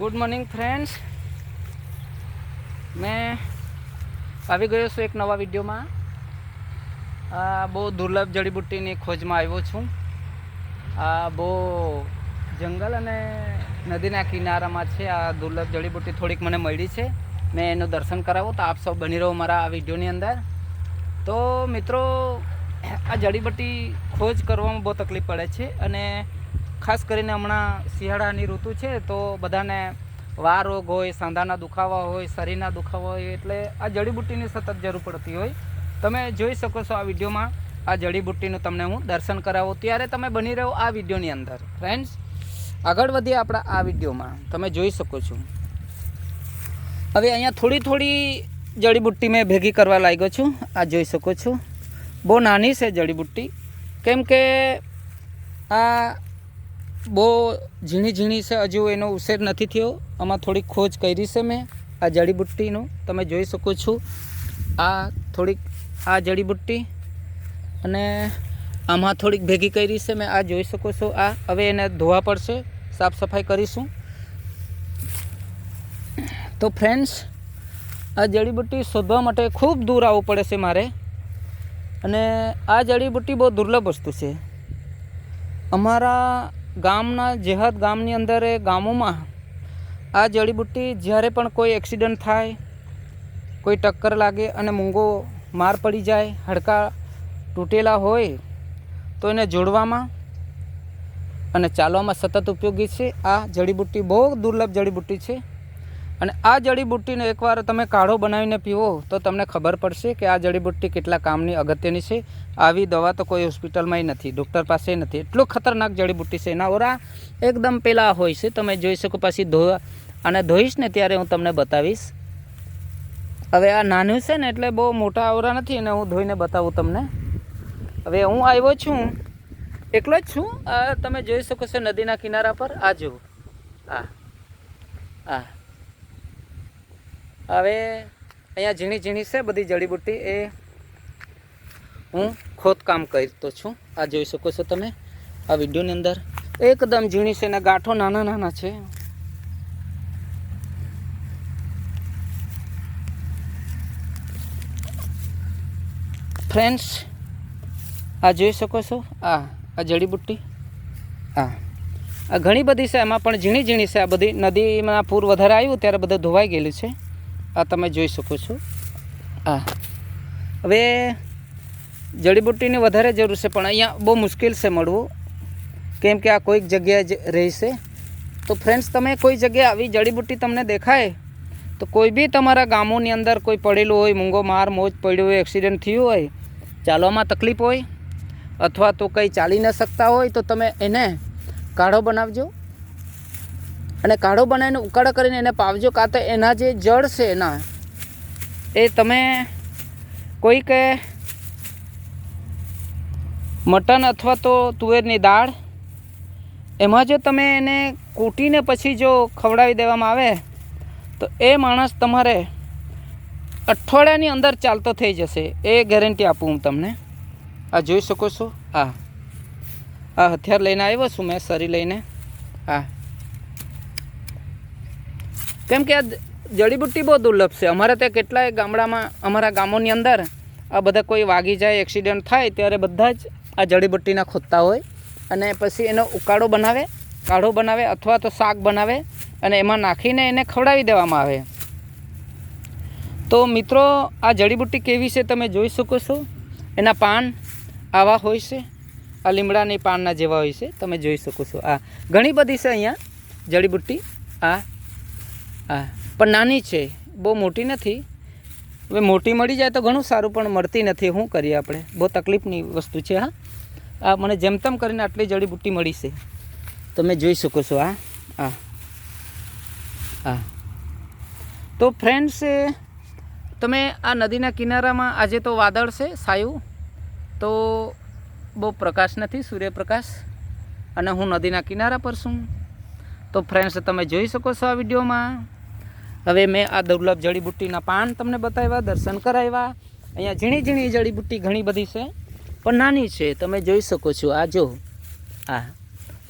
Good morning friends મેં આવી ગયો છું એક નવા વિડીયોમાં. આ બહુ દુર્લભ જડીબુટ્ટીની ખોજમાં આવ્યો છું. આ બહુ જંગલ અને નદીના કિનારામાં છે. આ દુર્લભ જડીબુટ્ટી થોડીક મને મળી છે. મેં એનું દર્શન કરાવું તો આપ સૌ બની રહો મારા આ વિડીયોની અંદર. તો મિત્રો, આ જડીબુટ્ટી ખોજ કરવામાં બહુ તકલીફ પડે છે અને ખાસ કરીને હમણાં શિયાળાની ઋતુ છે, તો બધાને વાર રોગ હોય, સાંધાના દુખાવા હોય, શરીરના દુખાવા હોય, એટલે આ જડીબુટ્ટીની સતત જરૂર પડતી હોય. તમે જોઈ શકો છો આ વિડીયોમાં, આ જડીબુટ્ટીનું તમને હું દર્શન કરાવું. ત્યારે તમે બની રહો આ વિડીયોની અંદર. ફ્રેન્ડ્સ આગળ વધીએ આપણા આ વિડીયોમાં. તમે જોઈ શકો છો. હવે અહીંયા થોડી થોડી જડીબુટ્ટી મેં ભેગી કરવા લાગ્યો છું. આ જોઈ શકો છો. બહુ નાની છે જડીબુટ્ટી. કેમ કે આ બહુ ઝીણી ઝીણી છે, હજુ એનો ઉછેર નથી થયો. આમાં થોડીક ખોજ કરી છે મેં, આ જડીબુટ્ટીનું. તમે જોઈ શકો છો. આ થોડીક, આ જડીબુટ્ટી અને આમાં થોડીક ભેગી કરી છે મેં. આ જોઈ શકો છો, આ હવે એને ધોવા પડશે. સાફ સફાઈ કરીશું. તો ફ્રેન્ડ્સ, આ જડીબુટ્ટી શોધવા માટે ખૂબ દૂર આવવું પડે છે મારે. અને આ જડીબુટ્ટી બહુ દુર્લભ વસ્તુ છે. અમારા ગામના જેહદ ગામની અંદર ગામોમાં આ જડીબુટ્ટી જ્યારે પણ કોઈ એક્સિડન્ટ થાય, કોઈ ટક્કર લાગે અને મૂંગો માર પડી જાય, હડકા તૂટેલા હોય, તો એને જોડવામાં અને ચાલવામાં સતત ઉપયોગી છે. આ જડીબુટ્ટી બહુ દુર્લભ જડીબુટ્ટી છે. અને આ જડીબુટ્ટીનો એકવાર તમે કાઢો બનાવીને પીવો, તો તમને ખબર પડશે કે આ જડીબુટ્ટી કેટલા કામની અગત્યની છે. આવી દવા તો કોઈ હોસ્પિટલમાંય નથી, ડૉક્ટર પાસે નથી. એટલું ખતરનાક જડીબુટ્ટી છે. એના ઓરા એકદમ પેલા હોય છે. તમે જોઈ શકો પાછી ધો અને ધોઈશ ને ત્યારે હું તમને બતાવીશ. હવે આ નાનું છે ને, એટલે બહુ મોટા આવરા નથી અને હું ધોઈને બતાવું તમને. હવે હું આવ્યો છું. એકલો જ છું. તમે જોઈ શકો છો નદીના કિનારા પર. આ જુઓ. આ. આ. હવે અહીંયા ઝીણી ઝીણી છે, બધી જડીબુટ્ટી. એ હું ખોદકામ કરતો છું. આ જોઈ શકો છો તમે, આ વિડીયોની અંદર. એકદમ ઝીણી છે અને ગાંઠો નાના નાના છે. ફ્રેન્ડ્સ, આ જોઈ શકો છો? આ આ જડીબુટ્ટી. આ આ ઘણી બધી છે, એમાં પણ ઝીણી ઝીણી છે. આ બધી નદીમાં પૂર વધારે આવ્યું, ત્યારે બધું ધોવાઈ ગયેલું છે. આ તમે જોઈ શકો છો. આ. હવે જડીબુટ્ટીની વધારે જરૂર છે, પણ અહીંયા બહુ મુશ્કેલ છે મળવું. કેમ કે આ કોઈક જગ્યાએ જ રહેશે. તો ફ્રેન્ડ્સ તમે કોઈ જગ્યાએ આવી જડીબુટ્ટી તમને દેખાય, તો કોઈ બી તમારા ગામોની અંદર કોઈ પડેલું હોય, મૂંગો માર, મોજ પડ્યો હોય એક્સિડન્ટ થયું હોય, ચાલવામાં તકલીફ હોય, અથવા તો કંઈ ચાલી ન શકતા હોય, તો તમે એને કાઢો બનાવજો. અને કાઢો બનાવીને ઉકાળા કરીને એને પાવજો કાં તો એના જે જળ છે એના, એ તમે કોઈ કે મટન અથવા તો તુવેરની દાળ, એમાં જો તમે એને કૂટીને પછી જો ખવડાવી દેવામાં આવે, તો એ માણસ તમારે અઠવાડિયાની અંદર ચાલતો થઈ જશે. એ ગેરંટી આપું હું તમને. આ જોઈ શકો છો? આ. આ હથિયાર લઈને આવ્યો છું મેં, સરી લઈને. આ. કેમ કે આ જડીબુટ્ટી બહુ દુર્લભ છે. અમારે ત્યાં કેટલાય ગામડામાં, અમારા ગામોની અંદર આ બધા કોઈ વાગી જાય, એક્સિડન્ટ થાય, ત્યારે બધા જ આ જડીબુટ્ટીના ખોદતા હોય અને પછી એનો ઉકાળો બનાવે, કાઢો બનાવે અથવા તો શાક બનાવે અને એમાં નાખીને એને ખવડાવી દેવામાં આવે. તો મિત્રો, આ જડીબુટ્ટી કેવી છે તમે જોઈ શકો છો. એના પાન આવા હોય છે. આ લીમડાની પાનના જેવા હોય છે. તમે જોઈ શકો છો. આ ઘણી બધી છે અહીંયા જડીબુટ્ટી. આ હા. પણ નાની છે, બહુ મોટી નથી. હવે મોટી મળી જાય તો ઘણું સારું, પણ મળતી નથી. શું કરીએ આપણે? બહુ તકલીફની વસ્તુ છે, હા. આ મને જેમ તેમ કરીને આટલી જડીબુટ્ટી મળી છે. તમે જોઈ શકો છો આ આ હા. તો ફ્રેન્ડ્સ તમે આ નદીના કિનારામાં આજે તો વાદળ છે, સાયું. તો બહુ પ્રકાશ નથી, સૂર્યપ્રકાશ. અને હું નદીના કિનારા પર છું. તો ફ્રેન્ડ્સ તમે જોઈ શકો છો આ વિડીયોમાં. હવે મેં આ દુર્લભ જડીબુટ્ટીના પાન તમને બતાવ્યા, દર્શન કરાવ્યા. અહીંયા ઝીણી ઝીણી જડીબુટ્ટી ઘણી બધી છે, પણ નાની છે, તમે જોઈ શકો છો, આ જો, આ.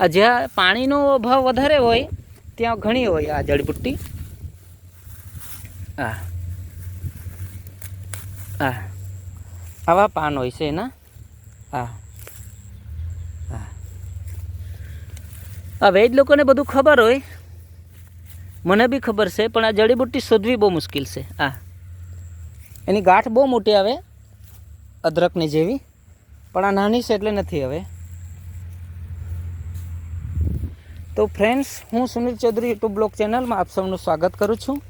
આ જ્યાં પાણીનો અભાવ વધારે હોય, ત્યાં ઘણી હોય આ જડીબુટ્ટી. આ. આ. આવા પાન હોય છે એના. આ. આ. વેજ લોકોને બધું ખબર હોય મને બી ખબર છે, પણ આ જડીબુટ્ટી શોધવી બહુ મુશ્કેલ છે. આ. એની ગાંઠ બહુ મોટી આવે, અદરકની જેવી, પણ આ નાની છે એટલે નથી હવે. તો ફ્રેન્ડ્સ હું સુનિલ ચૌધરી યુટ્યુબ બ્લોગ ચેનલમાં આપ સૌનું સ્વાગત કરું છું.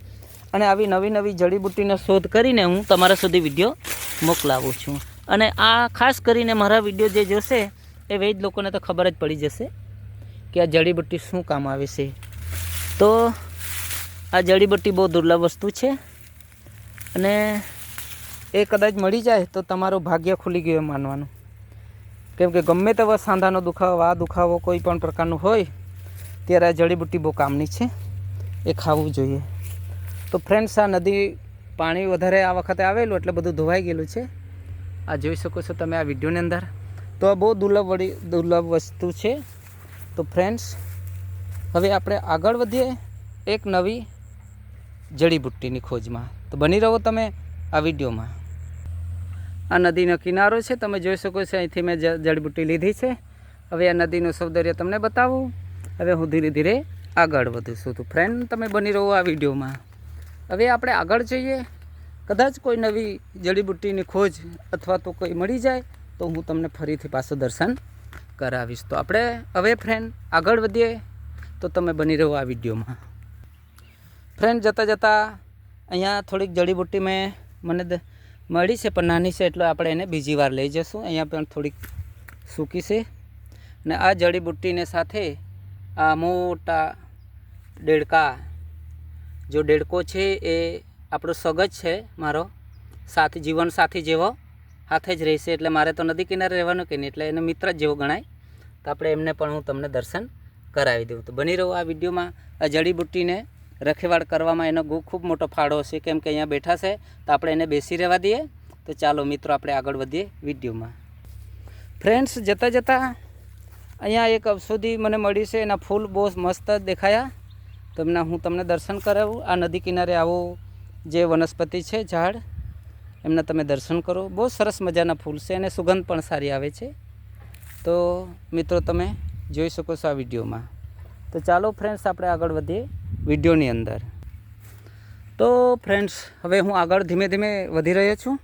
અને આવી નવી નવી જડીબુટ્ટીનો શોધ કરીને હું તમારા સુધી વીડિયો મોકલાવું છું. અને આ ખાસ કરીને મારા વીડિયો જે જોશે, એ વેજ લોકોને તો ખબર જ પડી જશે કે આ જડીબુટ્ટી શું કામ આવે છે. તો આ જડીબુટ્ટી બહુ દુર્લભ વસ્તુ છે. અને એ કદાચ મળી જાય તો તમારું ભાગ્ય ખુલી ગયું માનવાનું. કેમ કે ગમે તેવા સાંધાનો દુખાવો, આ દુખાવો કોઈ પણ પ્રકારનું હોય, ત્યારે આ જડીબુટ્ટી બહુ કામની છે. એ ખાવું જોઈએ. તો ફ્રેન્ડ્સ આ નદી પાણી વધારે આ વખતે આવેલું, એટલે બધું ધોવાઈ ગયેલું છે. આ જોઈ શકો છો તમે આ વિડીયોની અંદર. તો આ બહુ દુર્લભ વળી દુર્લભ વસ્તુ છે. તો ફ્રેન્ડ્સ હવે આપણે આગળ વધીએ. એક નવી જડીબુટ્ટીની ખોજમાં. તો બની રહો તમે આ વિડીયોમાં. આ નદીનો કિનારો છે, તમે જોઈ શકો છો, અહીંથી મેં જડીબુટ્ટી લીધી છે. હવે આ નદીનું સૌંદર્ય તમને બતાવું. હવે હું ધીરે ધીરે આગળ વધું છું તો ફ્રેન્ડ તમે બની રહો આ વિડીયોમાં. હવે આપણે આગળ જઈએ. કદાચ કોઈ નવી જડીબુટ્ટીની ખોજ અથવા તો કોઈ મળી જાય, તો હું તમને ફરીથી પાછું દર્શન કરાવીશ. તો આપણે હવે ફ્રેન્ડ આગળ વધીએ. તો તમે બની રહો આ વિડીયોમાં. ફ્રેન્ડ જતાં જતાં અહીંયા થોડીક જડીબુટ્ટી મેં મને મળી છે, પણ નાની છે એટલે આપણે એને બીજી વાર લઈ જઈશું અહીંયા પણ થોડીક સૂકી છે. અને આ જડીબુટ્ટીને સાથે આ મોટા દેડકા જો દેડકો છે એ આપણો સગજ છે, મારો સાથી, જીવન સાથી જેવો હાથે જ રહેશે. એટલે મારે તો નદી કિનારે રહેવાનું કે નહીં, એટલે એને મિત્ર જેવો ગણાય. તો આપણે એમને પણ હું તમને દર્શન કરાવી દઉં. તો બની રહો આ વિડીયોમાં આ જડીબુટ્ટીને રખેવાળ કરવામાં એનો ખૂબ મોટો ફાળો હશે. કેમ કે અહીંયા બેઠા છે, તો આપણે એને બેસી રહેવા દઈએ. તો ચાલો મિત્રો, આપણે આગળ વધીએ વિડીયોમાં. ફ્રેન્ડ્સ, જતાં જતાં અહીંયા એક ઔષધિ મને મળી છે. એના ફૂલ બહુ મસ્ત દેખાયા. તો એમના હું તમને દર્શન કરાવું. આ નદી કિનારે આવું જે વનસ્પતિ છે, ઝાડ, એમના તમે દર્શન કરો. બહુ સરસ મજાના ફૂલ છે અને સુગંધ પણ સારી આવે છે. તો મિત્રો, તમે જોઈ શકો છો આ વિડીયોમાં. તો ચાલો ફ્રેન્ડ્સ, આપણે આગળ વધીએ. વિડીયોની અંદર. તો ફ્રેન્ડ્સ હવે હું આગળ ધીમે ધીમે વધી રહ્યો છું.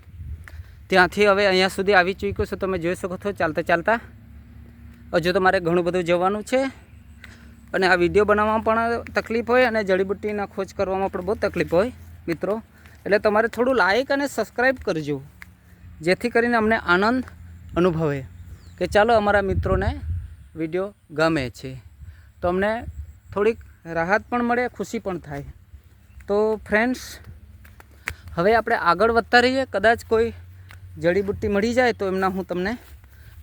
ત્યાંથી હવે અહીંયા સુધી આવી ચૂક્યો છું. તમે જોઈ શકો છો, ચાલતા ચાલતા. હજુ તો મારે ઘણું બધું જવાનું છે. અને આ વીડિયો બનાવવામાં પણ તકલીફ હોય અને જડીબુટ્ટીના ખોજ કરવામાં પણ બહુ તકલીફ હોય, મિત્રો. એટલે તમારે થોડું લાઇક અને સબસ્ક્રાઈબ કરજો, જેથી કરીને અમને આનંદ અનુભવે કે ચાલો અમારા મિત્રોને વીડિયો ગમે છે. તો અમને થોડીક રાહત પણ મળે, ખુશી પણ થાય. તો ફ્રેન્ડ્સ હવે આપણે આગળ વધતા રહીએ. કદાચ કોઈ જડીબુટ્ટી મળી જાય તો એમના હું તમને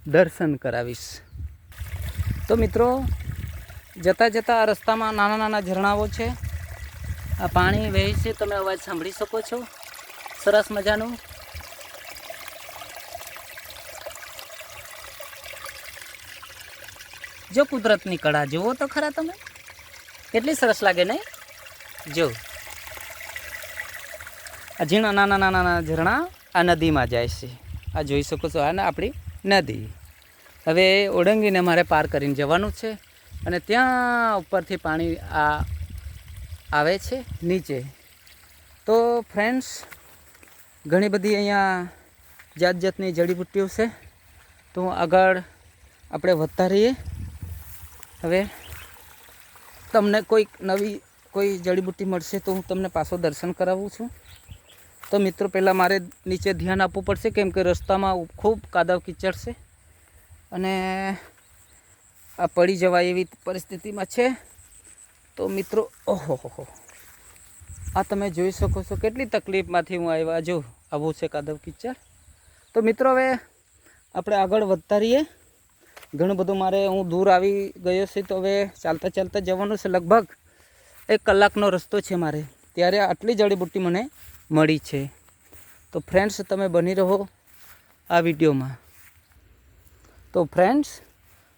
દર્શન કરાવીશ. તો મિત્રો, જતાં જતાં આ રસ્તામાં નાના નાના ઝરણાઓ છે. આ પાણી વહે છે, તમે અવાજ સાંભળી શકો છો. સરસ મજાનું. જો કુદરતની કળા, જુઓ તો ખરા તમે. કેટલી સરસ લાગે નહીં? જો. આ ઝીણા નાના નાના નાના ઝરણા આ નદીમાં જાય છે. આ જોઈ શકો છો, આ આપણી નદી. હવે ઓળંગીને મારે પાર કરીને જવાનું છે અને ત્યાં ઉપરથી પાણી આ આવે છે, નીચે. તો ફ્રેન્ડ્સ ઘણી બધી અહીંયા જાત જાતની જડીબુટ્ટીઓ છે. તો આગળ આપણે વધતા રહીએ. હવે તમને કોઈક નવી કોઈ જડીબુટ્ટી મળશે તો હું તમને પાછો દર્શન કરાવું છું. તો મિત્રો, પહેલાં મારે નીચે ધ્યાન આપવું પડશે કેમ કે રસ્તામાં ખૂબ કાદવ કીચડ છે અને આ પડી જવાય એવી પરિસ્થિતિમાં છે. તો મિત્રો, ઓહો, હો આ તમે જોઈ શકો છો કેટલી તકલીફમાંથી હું આવ્યા. જો, આવું છે કાદવ કિચડ. તો મિત્રો, હવે આપણે આગળ વધતા રહીએ. ઘણું બધું મારે હું દૂર આવી ગયો છે, તો હવે ચાલતા ચાલતા જવાનું છે. લગભગ એક કલાકનો રસ્તો છે મારે. ત્યારે આટલી જડીબુટ્ટી મને મળી છે. તો ફ્રેન્ડ્સ તમે બની રહો આ વિડીયોમાં. તો ફ્રેન્ડ્સ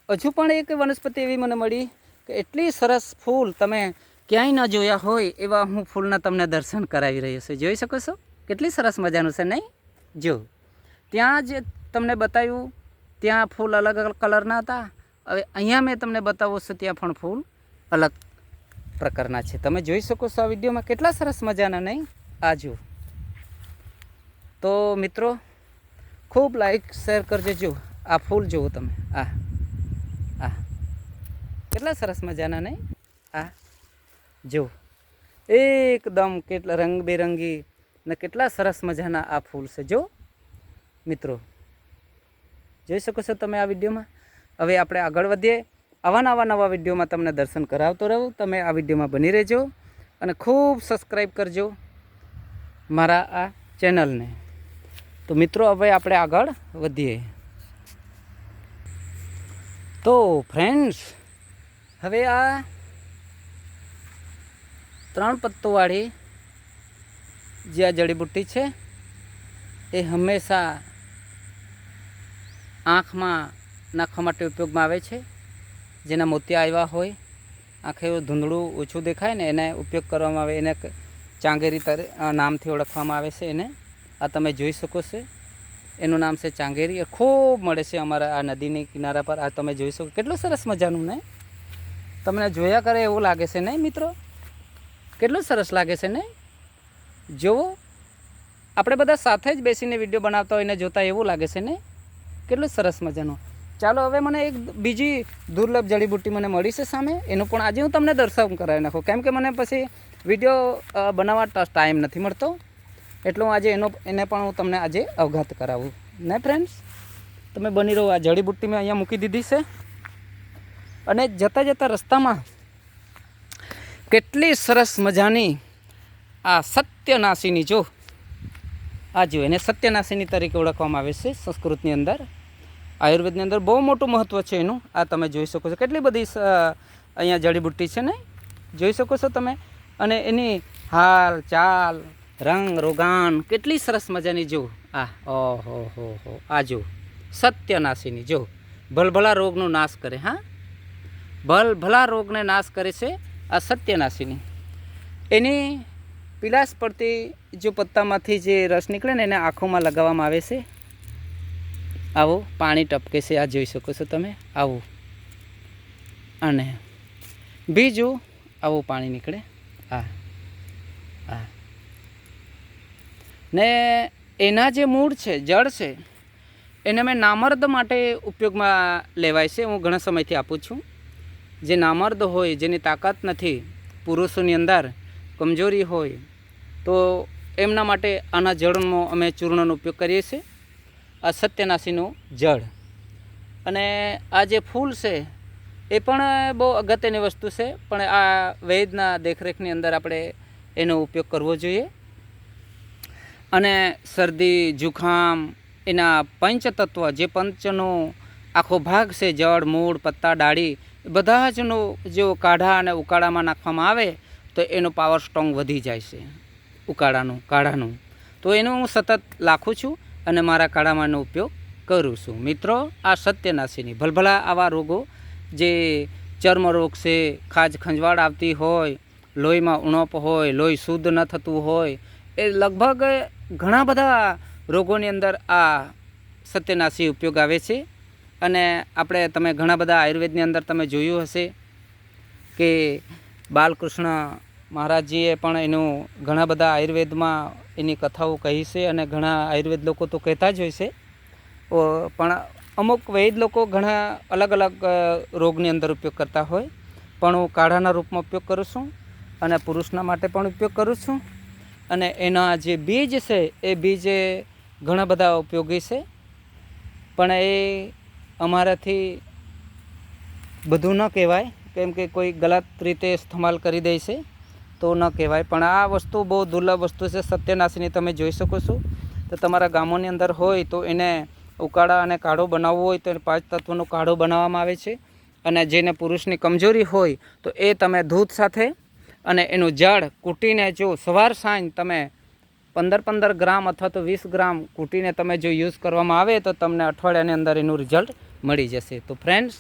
હજુ પણ એક વનસ્પતિ એવી મને મળી કે એટલી સરસ ફૂલ તમે ક્યાંય ન જોયા હોય એવા હું ફૂલના તમને દર્શન કરાવી રહ્યો છું. જોઈ શકો છો? કેટલી સરસ મજાનું છે નહીં? જો, ત્યાં જ તમને બતાવ્યું ત્યાં ફૂલ અલગ અલગ કલરના હતા. હવે અહીંયા મેં તમને બતાવું છું ત્યાં પણ ફૂલ અલગ પ્રકારના છે. તમે જોઈ શકો છો આ વિડીયોમાં કેટલા સરસ મજાના, નહીં? આ જુઓ. તો મિત્રો, ખૂબ લાઈક શેર કરજો જુઓ આ ફૂલ જુઓ તમે. આ આ. કેટલા સરસ મજાના, નહીં? આ જુઓ. એકદમ કેટલા રંગબેરંગી ને કેટલા સરસ મજાના આ ફૂલ છે. જો મિત્રો જોઈ શકો છો તમે આ વિડીયોમાં. હવે આપણે આગળ વધીએ. આવા નવા નવા વિડીયોમાં તમને દર્શન કરાવતો રહું. તમે આ વિડીયોમાં બની રહેજો અને ખૂબ સબસ્ક્રાઈબ કરજો મારા આ ચેનલને. તો મિત્રો, હવે આપણે આગળ વધીએ. તો ફ્રેન્ડ્સ હવે આ ત્રણ પત્તોવાળી જે આ જડીબુટ્ટી છે, એ હંમેશા આંખમાં નાખવા માટે ઉપયોગમાં આવે છે. જેના મોતિયા આવ્યા હોય આંખે ધૂંધળું ઓછું દેખાય ને એને ઉપયોગ કરવામાં આવે, એને ચાંગેરી તરે નામથી ઓળખવામાં આવે છે એને. આ તમે જોઈ શકો છો. એનું નામ છે ચાંગેરી. ખૂબ મળે છે અમારા આ નદીની કિનારા પર. આ તમે જોઈ શકો. કેટલું સરસ મજાનું ને તમને જોયા કરે એવું લાગે છે, નહીં, મિત્રો? કેટલું સરસ લાગે છે, નહીં? જુઓ. આપણે બધા સાથે જ બેસીને વીડિયો બનાવતા હોય ને જોતા એવું લાગે છે ને કેટલું સરસ મજાનું. ચાલો, હવે મને એક બીજી દુર્લભ જડીબુટ્ટી મને મળી છે સામે. એનું પણ આજે હું તમને દર્શન કરાવી નાખું. કેમ કે મને પછી વીડિયો બનાવવા ટાઈમ નથી મળતો. એટલે આજે એનો, એને પણ હું તમને આજે અવગત કરાવું. ને ફ્રેન્ડ્સ તમે બની રહો. આ જડીબુટ્ટી મેં અહીંયા મૂકી દીધી છે. અને જતાં જતાં રસ્તામાં કેટલી સરસ મજાની આ સત્યનાશીની, જો. આ જો એને સત્યનાશીની તરીકે ઓળખવામાં આવે છે સંસ્કૃતની અંદર. આયુર્વેદની અંદર બહુ મોટું મહત્ત્વ છે એનું. આ તમે જોઈ શકો છો. કેટલી બધી અહીંયા જડીબુટ્ટી છે ને? જોઈ શકો છો તમે? અને એની હાલ, ચાલ, રંગ રોગાન કેટલી સરસ મજાની જો આ ઓહો હો હો આ જો સત્યનાશીની. જો ભલભલા રોગનો નાશ કરે, હા? ભલભલા રોગને નાશ કરે છે આ સત્યનાશીની. એની પીલાશ પડતી જો પત્તામાંથી જે રસ નીકળે ને એને આંખોમાં લગાવવામાં આવે છે. આવું, પાણી ટપકે છે, આ જોઈ શકો છો તમે. આવું. અને બીજું, આવું પાણી નીકળે. આ આ. ને એના જે મૂળ છે, જળ છે, એને મેં નામર્દ માટે ઉપયોગમાં લેવાય છે, હું ઘણા સમયથી આપું છું. જે નામર્દ હોય, જેની તાકાત નથી, પુરુષોની અંદર કમજોરી હોય, તો એમના માટે આના જળનો અમે ચૂર્ણનો ઉપયોગ કરીએ છીએ. આ સત્યનાશીનું જળ. અને આ જે ફૂલ છે, એ પણ બહુ અગત્યની વસ્તુ છે, પણ આ વૈદના દેખરેખની અંદર આપણે એનો ઉપયોગ કરવો જોઈએ. અને શરદી, જુખામ, એના પંચતત્વ, જે પંચનો આખો ભાગ છે, જળ, મૂળ, પત્તા, ડાળી બધા જનો જો કાઢા અને ઉકાળામાં નાખવામાં આવે, તો એનો પાવર સ્ટ્રોંગ વધી જાય છે, ઉકાળાનું, કાઢાનું. તો એનું હું સતત લાખું છું. અને મારા કાઢામાં એનો ઉપયોગ કરું છું. મિત્રો, આ સત્યનાશીની ભલભલા આવા રોગો જે ચર્મરોગ છે, ખાજ ખંજવાળ આવતી હોય, લોહીમાં ઉણપ હોય, લોહી શુદ્ધ ન થતું હોય, એ લગભગ ઘણા બધા રોગોની અંદર આ સત્યનાશી ઉપયોગ આવે છે. અને આપણે, તમે ઘણા બધા આયુર્વેદની અંદર તમે જોયું હશે કે બાલકૃષ્ણ મહારાજજીએ પણ એનું ઘણા બધા આયુર્વેદમાં એની કથાઓ કહી છે અને ઘણા આયુર્વેદ લોકો તો કહેતા જ હોય છે. પણ અમુક વૈદ લોકો ઘણા અલગ અલગ રોગની અંદર ઉપયોગ કરતા હોય. પણ હું કાઢાના રૂપમાં ઉપયોગ કરું છું અને પુરુષના માટે પણ ઉપયોગ કરું છું. અને એના જે બીજ છે, એ બીજ ઘણા બધા ઉપયોગી છે. પણ એ અમારાથી બધું ન કહેવાય. કેમ કે કોઈ ગલત રીતે ઇસ્તેમાલ કરી દે છે. તો ન કહેવાય. પણ આ વસ્તુ બહુ દુર્લભ વસ્તુ છે. સત્યનાશીની તમે જોઈ શકો છો. તો તમારા ગામોની અંદર હોય તો એને ઉકાળા અને કાઢો બનાવવો હોય તો એને પાંચ તત્વનો કાઢો બનાવવામાં આવે છે. અને જેને પુરુષની કમજોરી હોય તો એ તમે દૂધ સાથે અને એનું જળ કૂટીને જો સવાર સાંજ તમે પંદર પંદર ગ્રામ અથવા તો વીસ ગ્રામ કૂટીને તમે જો યુઝ કરવામાં આવે તો તમને અઠવાડિયાની અંદર એનું રિઝલ્ટ મળી જશે. તો ફ્રેન્ડ્સ,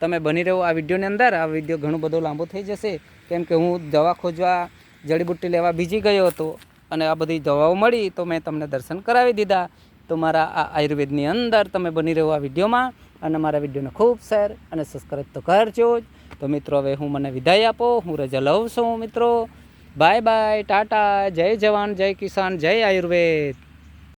તમે બની રહો આ વિડીયોની અંદર. આ વીડિયો ઘણો બધો લાંબો થઈ જશે. કેમ કે હું દવા ખોજવા જડીબુટ્ટી લેવા બીજી ગયો હતો અને આ બધી દવાઓ મળી તો મેં તમને દર્શન કરાવી દીધા. તો મારા આ આયુર્વેદની અંદર તમે બની રહ્યો આ વિડીયોમાં અને મારા વિડીયોને ખૂબ શેર અને સબસ્ક્રાઈબ તો કરજો જ. તો મિત્રો, હવે હું મને વિદાય આપો. હું રજા લઉં છું મિત્રો. બાય બાય, ટાટા, જય જવાન, જય કિસાન, જય આયુર્વેદ.